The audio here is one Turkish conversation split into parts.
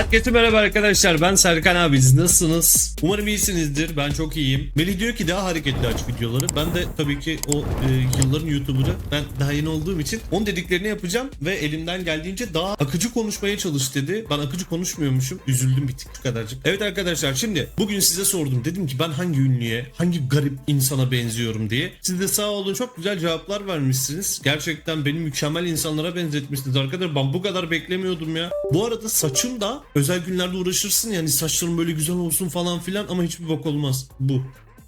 Herkese merhaba arkadaşlar ben Serkan abi Siz nasılsınız? Umarım iyisinizdir ben çok iyiyim. Melih diyor ki daha hareketli aç videoları. Ben de tabii ki o e, yılların YouTuber'ı ben daha yeni olduğum için onun dediklerini yapacağım ve elimden geldiğince daha akıcı konuşmaya çalış dedi. Ben akıcı konuşmuyormuşum. Üzüldüm bir tık kadarcık. Evet arkadaşlar şimdi bugün size sordum. Dedim ki ben hangi ünlüye, hangi garip insana benziyorum diye. Siz de sağ olun çok güzel cevaplar vermişsiniz. Gerçekten beni mükemmel insanlara benzetmişsiniz arkadaşlar. Ben bu kadar beklemiyordum ya. Bu arada saçım da özel günlerde uğraşırsın yani saçlarım böyle güzel olsun falan filan ama hiçbir bok olmaz. Bu.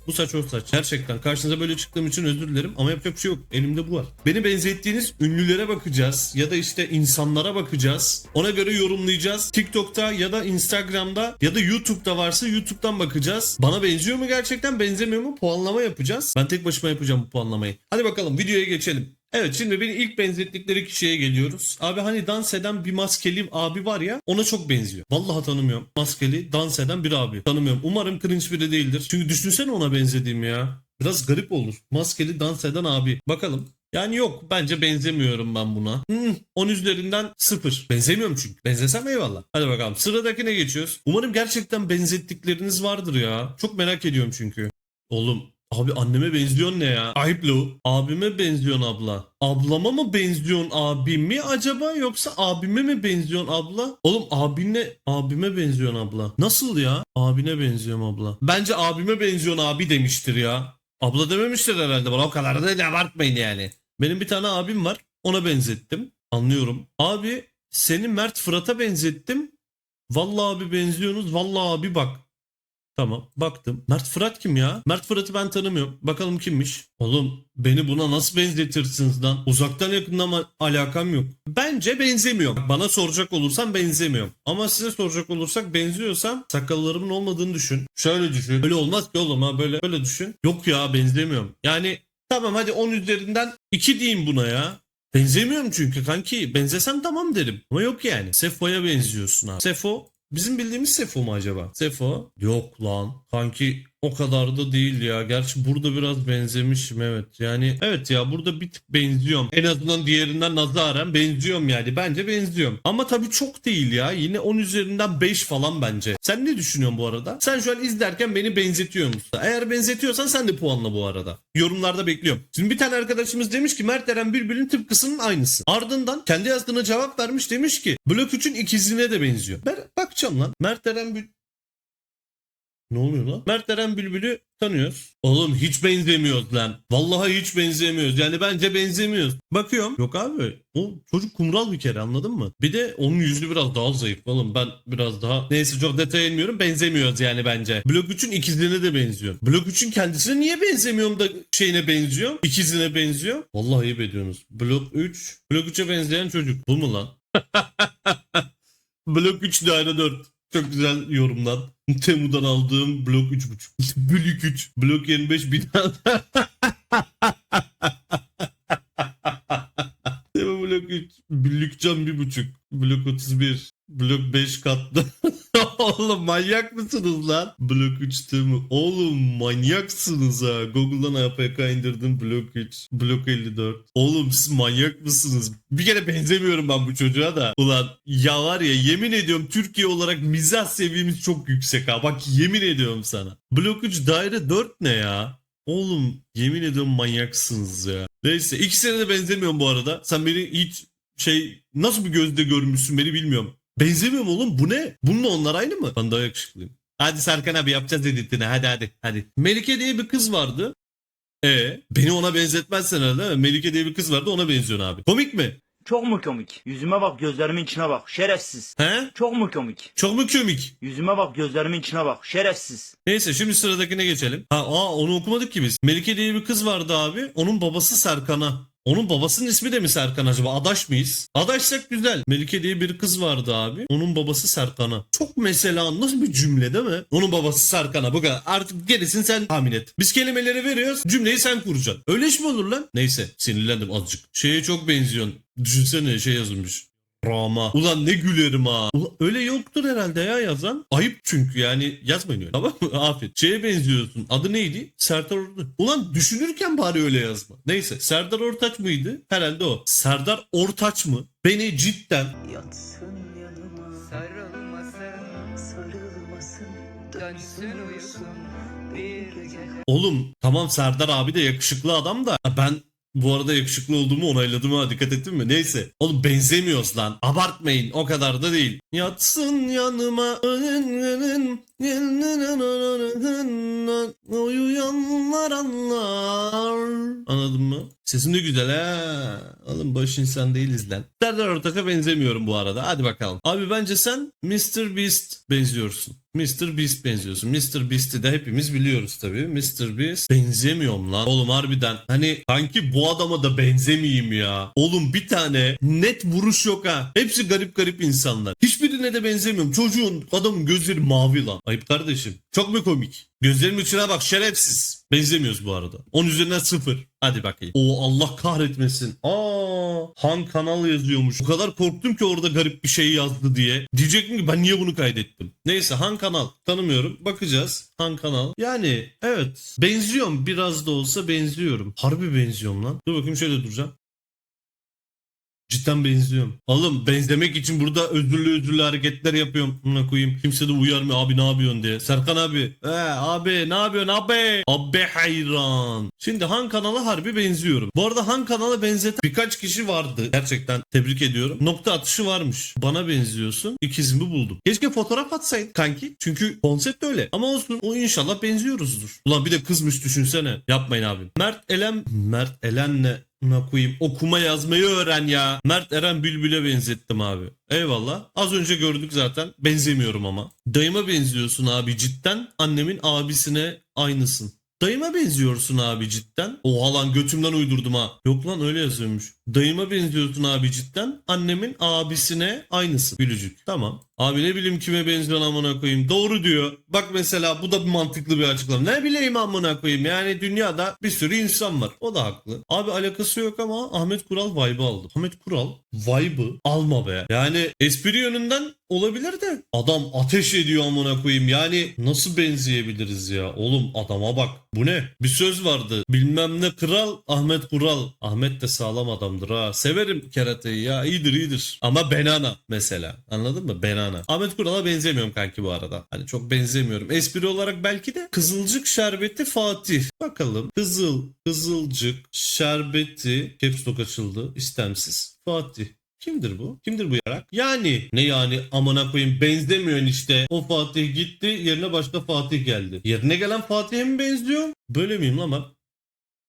Bu saç o saç. Gerçekten karşınıza böyle çıktığım için özür dilerim ama yapacak bir şey yok. Elimde bu var. Beni benzettiğiniz ünlülere bakacağız ya da işte insanlara bakacağız. Ona göre yorumlayacağız. TikTok'ta ya da Instagram'da ya da YouTube'da varsa YouTube'dan bakacağız. Bana benziyor mu gerçekten benzemiyor mu puanlama yapacağız. Ben tek başıma yapacağım bu puanlamayı. Hadi bakalım videoya geçelim. Evet şimdi beni ilk benzettikleri kişiye geliyoruz. Abi hani dans eden bir maskeli abi var ya ona çok benziyor. Vallahi tanımıyorum. Maskeli dans eden bir abi. Tanımıyorum. Umarım cringe biri değildir. Çünkü düşünsene ona benzediğim ya. Biraz garip olur. Maskeli dans eden abi. Bakalım. Yani yok bence benzemiyorum ben buna. Hmm, 10 üzerinden 0. Benzemiyorum çünkü. Benzesem eyvallah. Hadi bakalım sıradakine geçiyoruz. Umarım gerçekten benzettikleriniz vardır ya. Çok merak ediyorum çünkü. Oğlum Abi anneme benziyorsun ne ya? Ayıp lo. Abime benziyorsun abla. Ablama mı benziyorsun abimi acaba yoksa abime mi benziyorsun abla? Oğlum abine abime benziyorsun abla. Nasıl ya? Abine benziyorum abla. Bence abime benziyorsun abi demiştir ya. Abla dememiştir herhalde bana o kadar da abartmayın yani. Benim bir tane abim var ona benzettim. Anlıyorum. Abi seni Mert Fırat'a benzettim. Vallahi abi benziyorsunuz. Vallahi abi bak. Tamam baktım. Mert Fırat kim ya? Mert Fırat'ı ben tanımıyorum. Bakalım kimmiş? Oğlum beni buna nasıl benzetirsiniz lan? Uzaktan yakından ama alakam yok. Bence benzemiyorum. Bana soracak olursan benzemiyorum. Ama size soracak olursak benziyorsam sakallarımın olmadığını düşün. Şöyle düşün. Böyle olmaz ki oğlum ha böyle böyle düşün. Yok ya benzemiyorum. Yani tamam hadi 10 üzerinden 2 diyeyim buna ya. Benzemiyorum çünkü kanki. Benzesem tamam derim. Ama yok yani. Sefo'ya benziyorsun abi. Sefo Bizim bildiğimiz Sefo mu acaba? Sefo? Yok lan. Kanki o kadar da değil ya. Gerçi burada biraz benzemişim evet. Yani evet ya burada bir tık benziyorum. En azından diğerinden nazaren benziyorum yani. Bence benziyorum. Ama tabii çok değil ya. Yine 10 üzerinden 5 falan bence. Sen ne düşünüyorsun bu arada? Sen şu an izlerken beni benzetiyor musun? Eğer benzetiyorsan sen de puanla bu arada. Yorumlarda bekliyorum. Şimdi bir tane arkadaşımız demiş ki Mert Eren Bülbül'ün tıpkısının aynısı. Ardından kendi yazdığına cevap vermiş demiş ki Blok 3'ün ikizine de benziyor. Ben bakacağım lan. Mert Eren Bül... Ne oluyor lan? Mert Eren Bülbül'ü tanıyoruz. Oğlum hiç benzemiyoruz lan. Vallahi hiç benzemiyoruz. Yani bence benzemiyoruz. Bakıyorum. Yok abi. O çocuk kumral bir kere anladın mı? Bir de onun yüzü biraz daha zayıf. Oğlum ben biraz daha... Neyse çok detaya inmiyorum. Benzemiyoruz yani bence. Blok 3'ün ikizine de benziyor. Blok 3'ün kendisine niye benzemiyorum da şeyine benziyor? İkizine benziyor. Vallahi ayıp ediyorsunuz. Blok 3. Blok 3'e benzeyen çocuk. Bu mu lan? Blok 3 daire 4. Çok güzel yorumlar. Temu'dan aldığım blok 3.5. Blok 3. Blok 25 bina. Temu blok 3. Blokcan 1.5. Blok 31. Blok 5 katlı. Oğlum manyak mısınız lan? Blok 3 Temu. Oğlum manyaksınız ha. Google'dan APK indirdim blok 3. Blok 54. Oğlum siz manyak mısınız? Bir kere benzemiyorum ben bu çocuğa da. Ulan ya var ya yemin ediyorum Türkiye olarak mizah seviyemiz çok yüksek ha. Bak yemin ediyorum sana. Blok 3 daire 4 ne ya? Oğlum yemin ediyorum manyaksınız ya. Neyse ikisine de benzemiyorum bu arada. Sen beni hiç şey nasıl bir gözle görmüşsün beni bilmiyorum. Benzemiyorum oğlum bu ne? Bununla onlar aynı mı? Ben daha yakışıklıyım. Hadi Serkan abi yapacağız editini hadi hadi hadi. Melike diye bir kız vardı. E beni ona benzetmezsen herhalde. Melike diye bir kız vardı ona benziyorsun abi. Komik mi? Çok mu komik? Yüzüme bak gözlerimin içine bak. Şerefsiz. He? Çok mu komik? Çok mu komik? Yüzüme bak gözlerimin içine bak. Şerefsiz. Neyse şimdi sıradakine geçelim. Ha aa onu okumadık ki biz. Melike diye bir kız vardı abi. Onun babası Serkan'a. Onun babasının ismi de mi Serkan acaba? Adaş mıyız? Adaşsak güzel. Melike diye bir kız vardı abi. Onun babası Serkan'a. Çok mesela nasıl bir cümle değil mi? Onun babası Serkan'a. Bu kadar. Artık gerisini sen tahmin et. Biz kelimeleri veriyoruz. Cümleyi sen kuracaksın. Öyle iş mi olur lan? Neyse sinirlendim azıcık. Şeye çok benziyorsun. Düşünsene şey yazılmış. Rama. Ulan ne gülerim ha. Ulan öyle yoktur herhalde ya yazan. Ayıp çünkü yani yazmayın öyle. Tamam mı? Afiyet. Şeye benziyorsun. Adı neydi? Serdar Ortaç. Ulan düşünürken bari öyle yazma. Neyse. Serdar Ortaç mıydı? Herhalde o. Serdar Ortaç mı? Beni cidden Yatsın yanıma Sarılma açsın uyusun bir gece Oğlum tamam Serdar abi de yakışıklı adam da ben bu arada yakışıklı olduğumu onayladım ha dikkat ettin mi? Neyse. Oğlum benzemiyoruz lan. Abartmayın o kadar da değil. Yatsın yanıma uyuyanlar anlar. Anladın mı? Sesim de güzel ha. Oğlum boş insan değiliz lan. Serdar Ortaç'a benzemiyorum bu arada. Hadi bakalım. Abi bence sen Mr. Beast benziyorsun. Mr. Beast benziyorsun. Mr. Beast'i de hepimiz biliyoruz tabii. Mr. Beast benzemiyorum lan. Oğlum harbiden. Hani sanki bu adama da benzemeyeyim ya. Oğlum bir tane net vuruş yok ha. Hepsi garip garip insanlar. Hiçbirine de benzemiyorum. Çocuğun adamın gözleri mavi lan. Ayıp kardeşim. Çok mu komik? Gözlerimin içine bak şerefsiz. Benzemiyoruz bu arada. 10 üzerinden 0. Hadi bakayım. O Allah kahretmesin. Aa, Han kanal yazıyormuş. O kadar korktum ki orada garip bir şey yazdı diye. Diyecektim ki ben niye bunu kaydettim? Neyse Han kanal tanımıyorum. Bakacağız. Han kanal. Yani evet. Benziyorum. Biraz da olsa benziyorum. Harbi benziyorum lan. Dur bakayım şöyle duracağım. Cidden benziyorum. Oğlum benzemek için burada özürlü özürlü hareketler yapıyorum. Buna koyayım. Kimse de uyarmıyor abi ne yapıyorsun diye. Serkan abi. He abi ne yapıyorsun abi? Abi hayran. Şimdi Han kanala harbi benziyorum. Bu arada Han kanala benzeten birkaç kişi vardı. Gerçekten tebrik ediyorum. Nokta atışı varmış. Bana benziyorsun. İkizimi buldum. Keşke fotoğraf atsaydın kanki. Çünkü konsept öyle. Ama olsun. O inşallah benziyoruzdur. Ulan bir de kızmış düşünsene. Yapmayın abi. Mert Elen. Mert Elen'le Buna koyayım. Okuma yazmayı öğren ya. Mert Eren Bülbül'e benzettim abi. Eyvallah. Az önce gördük zaten. Benzemiyorum ama. Dayıma benziyorsun abi cidden. Annemin abisine aynısın. Dayıma benziyorsun abi cidden. Oha lan götümden uydurdum ha. Yok lan öyle yazıyormuş. Dayıma benziyorsun abi cidden. Annemin abisine aynısın. Gülücük. Tamam. Abi ne bileyim kime benziyorsun amına koyayım. Doğru diyor. Bak mesela bu da bir mantıklı bir açıklama. Ne bileyim amına koyayım. Yani dünyada bir sürü insan var. O da haklı. Abi alakası yok ama Ahmet Kural vibe'ı aldı. Ahmet Kural vibe'ı alma be. Yani espri yönünden olabilir de adam ateş ediyor amına koyayım. Yani nasıl benzeyebiliriz ya? Oğlum adama bak. Bu ne? Bir söz vardı. Bilmem ne kral Ahmet Kural. Ahmet de sağlam adamdır ha. Severim kerateyi ya. İyidir iyidir. Ama Benana mesela. Anladın mı? Benana. Ahmet Kural'a benzemiyorum kanki bu arada. Hani çok benzemiyorum. Espri olarak belki de Kızılcık Şerbeti Fatih. Bakalım. Kızıl, Kızılcık Şerbeti Caps açıldı. istemsiz. Fatih. Kimdir bu? Kimdir bu yarak? Yani ne yani amına koyayım benzemiyorsun işte. O Fatih gitti yerine başka Fatih geldi. Yerine gelen Fatih'e mi benziyor? Böyle miyim lan ben?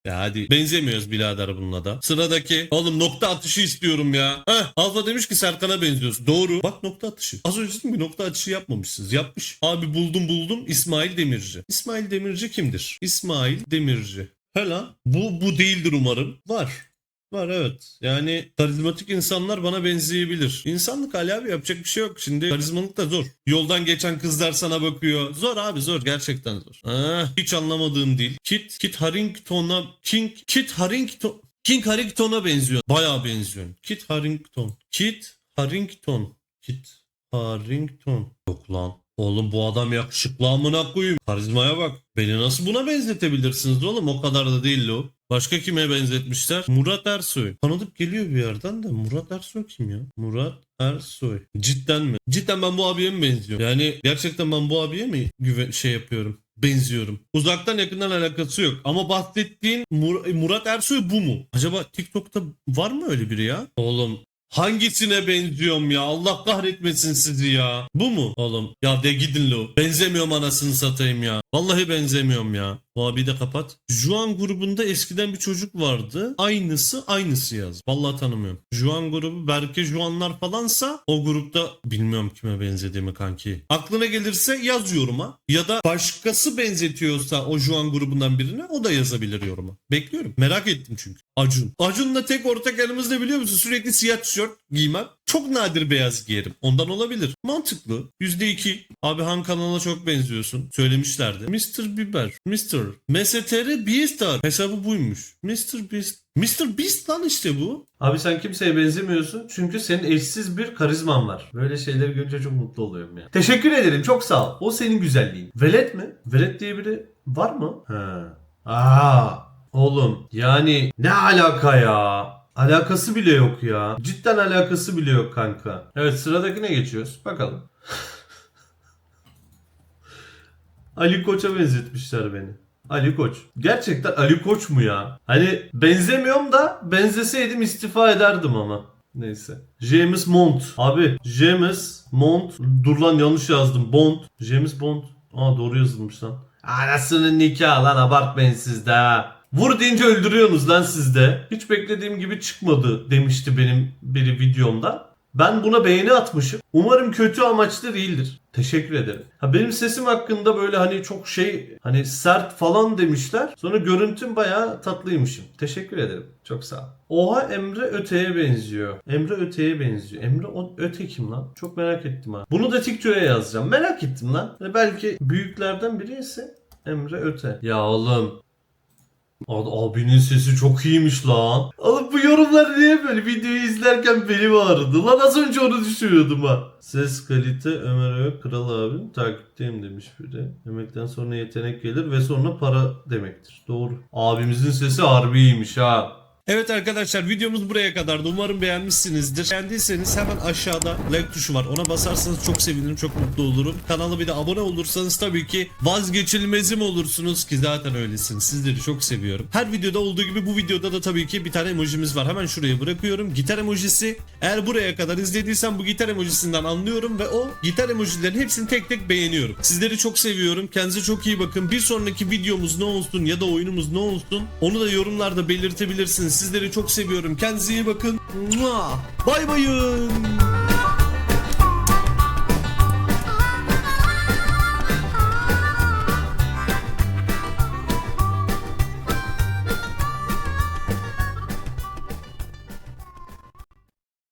Ya hadi benzemiyoruz birader bununla da. Sıradaki oğlum nokta atışı istiyorum ya. Heh Alfa demiş ki Serkan'a benziyorsun. Doğru. Bak nokta atışı. Az önce dedim ki nokta atışı yapmamışsınız. Yapmış. Abi buldum buldum İsmail Demirci. İsmail Demirci kimdir? İsmail Demirci. He lan. Bu, bu değildir umarım. Var. Var evet. Yani karizmatik insanlar bana benzeyebilir. İnsanlık Ali abi yapacak bir şey yok. Şimdi karizmalık da zor. Yoldan geçen kızlar sana bakıyor. Zor abi zor. Gerçekten zor. Ah, hiç anlamadığım değil. Kit, Kit Harington'a King, Kit Harington King Harington'a benziyor. Bayağı benziyor. Kit Harington. Kit Harington. Kit Harington. Yok lan. Oğlum bu adam yakışıklı amına koyayım. Karizmaya bak. Beni nasıl buna benzetebilirsiniz oğlum? O kadar da değil o. Başka kime benzetmişler? Murat Ersoy. Tanıdık geliyor bir yerden de. Murat Ersoy kim ya? Murat Ersoy. Cidden mi? Cidden ben bu abiye mi benziyorum? Yani gerçekten ben bu abiye mi güven şey yapıyorum? Benziyorum. Uzaktan yakından alakası yok. Ama bahsettiğin Mur- Murat Ersoy bu mu? Acaba TikTok'ta var mı öyle biri ya? Oğlum Hangisine benziyorum ya? Allah kahretmesin sizi ya. Bu mu? Oğlum ya de gidin lo. Benzemiyorum anasını satayım ya. Vallahi benzemiyorum ya. Bu abi de kapat. Juan grubunda eskiden bir çocuk vardı. Aynısı aynısı yaz. Vallahi tanımıyorum. Juan grubu Berke Juanlar falansa o grupta bilmiyorum kime benzediğimi kanki. Aklına gelirse yaz yoruma. Ya da başkası benzetiyorsa o Juan grubundan birine o da yazabilir yoruma. Bekliyorum. Merak ettim çünkü. Acun. Acun'la tek ortak yanımız ne biliyor musun? Sürekli siyah tişört giymem. Çok nadir beyaz giyerim. Ondan olabilir. Mantıklı. %2. Abi Han kanalına çok benziyorsun. Söylemişlerdi. Mr. Bieber. Mr. MSTR Beastar. Hesabı buymuş. Mr. Beast. Mr. Beast lan işte bu. Abi sen kimseye benzemiyorsun çünkü senin eşsiz bir karizman var. Böyle şeyleri görünce çok mutlu oluyorum ya. Teşekkür ederim çok sağ ol. O senin güzelliğin. Velet mi? Velet diye biri var mı? He. Aa, oğlum yani ne alaka ya? Alakası bile yok ya. Cidden alakası bile yok kanka. Evet sıradakine geçiyoruz. Bakalım. Ali Koç'a benzetmişler beni. Ali Koç. Gerçekten Ali Koç mu ya? Hani benzemiyorum da benzeseydim istifa ederdim ama. Neyse. James Bond. Abi James Bond. Dur lan yanlış yazdım. Bond. James Bond. Aa doğru yazılmış lan. Anasının nikahı lan abartmayın siz de ha. Vur deyince öldürüyorsunuz lan siz de. Hiç beklediğim gibi çıkmadı demişti benim biri videomda. Ben buna beğeni atmışım. Umarım kötü amaçlı değildir. Teşekkür ederim. Ha benim sesim hakkında böyle hani çok şey hani sert falan demişler. Sonra görüntüm bayağı tatlıymışım. Teşekkür ederim. Çok sağ ol. Oha Emre Öte'ye benziyor. Emre Öte'ye benziyor. Emre o- Öte kim lan? Çok merak ettim ha. Bunu da TikTok'a yazacağım. Merak ettim lan. Hani belki büyüklerden biri ise Emre Öte. Ya oğlum abinin sesi çok iyiymiş lan. Oğlum bu yorumlar niye böyle videoyu izlerken belim ağrıdı lan az önce onu düşünüyordum ha. Ses kalite Ömer Ök Kral abim takipteyim demiş biri. Yemekten sonra yetenek gelir ve sonra para demektir. Doğru. Abimizin sesi harbi iyiymiş ha. Evet arkadaşlar videomuz buraya kadardı. Umarım beğenmişsinizdir. Beğendiyseniz hemen aşağıda like tuşu var. Ona basarsanız çok sevinirim, çok mutlu olurum. Kanala bir de abone olursanız tabii ki vazgeçilmezim olursunuz ki zaten öylesiniz. Sizleri çok seviyorum. Her videoda olduğu gibi bu videoda da tabii ki bir tane emojimiz var. Hemen şuraya bırakıyorum. Gitar emojisi. Eğer buraya kadar izlediysen bu gitar emojisinden anlıyorum ve o gitar emojilerin hepsini tek tek beğeniyorum. Sizleri çok seviyorum. Kendinize çok iyi bakın. Bir sonraki videomuz ne olsun ya da oyunumuz ne olsun onu da yorumlarda belirtebilirsiniz. Sizleri çok seviyorum. Kendinize iyi bakın. Bay bayın.